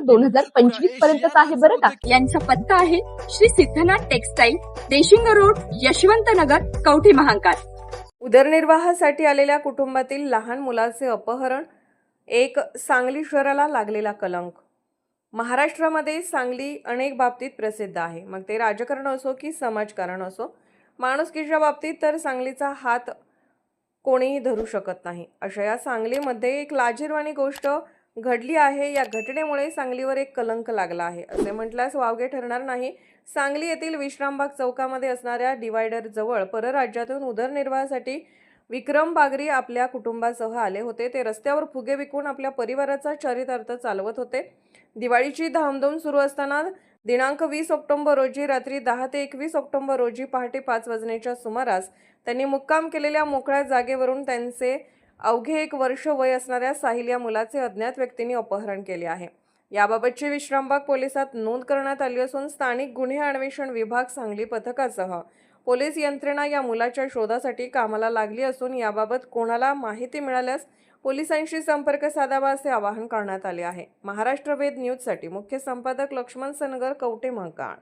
दोन हजार पंचवीस पर्यंतच आहे बरं का? यांचा पत्ता आहे श्री सिद्धनाथ टेक्सटाईल देशिंग रोड यशवंत नगर कवठे महांकाळ. उदरनिर्वाहासाठी आलेल्या कुटुंबातील लहान मुलाचे अपहरण एक सांगली शहराला लागलेला कलंक. महाराष्ट्रामध्ये सांगली अनेक बाबतीत प्रसिद्ध आहे. मग ते राजकारण असो की समाजकारण असो माणुसकीच्या बाबतीत तर सांगलीचा हात कोणीही धरू शकत नाही. अशा या सांगलीमध्ये एक लाजीरवाणी गोष्ट घडली आहे. या घटनेमुळे सांगलीवर एक कलंक लागला आहे. असे म्हटल्यास वावगे ठरणार नाही. सांगली येथील विश्रामबाग चौकामध्ये असणाऱ्या डिवायडर जवळ परराज्यातून उदरनिर्वाहासाठी विक्रम बागरी आपल्या कुटुंबासह आले होते. ते रस्त्यावर फुगे विकून आपल्या परिवाराचा चरितार्थ चालवत होते. दिवाळीची धामधूम सुरू असताना दिनांक वीस ऑक्टोंबर रोजी रात्री दहा ते एकवीस ऑक्टोंबर रोजी पहाटे पाच वाजण्याच्या सुमारास त्यांनी मुक्काम केलेल्या मोकळ्या जागेवरून त्यांचे अवघे एक वर्ष वय असणाऱ्या साहिल या मुलाचे अज्ञात व्यक्तींनी अपहरण केले आहे. याबाबतची विश्रामबाग पोलिसात नोंद करण्यात आली असून स्थानिक गुन्हे अन्वेषण विभाग सांगली पथकासह पोलीस यंत्रणा या मुलाच्या शोधासाठी कामाला लागली असून याबाबत कोणाला माहिती मिळाल्यास पोलिसांशी संपर्क साधावा असे आवाहन करण्यात आले आहे. महाराष्ट्र वेद न्यूजसाठी मुख्य संपादक लक्ष्मण सनगर कवटे महाकाळ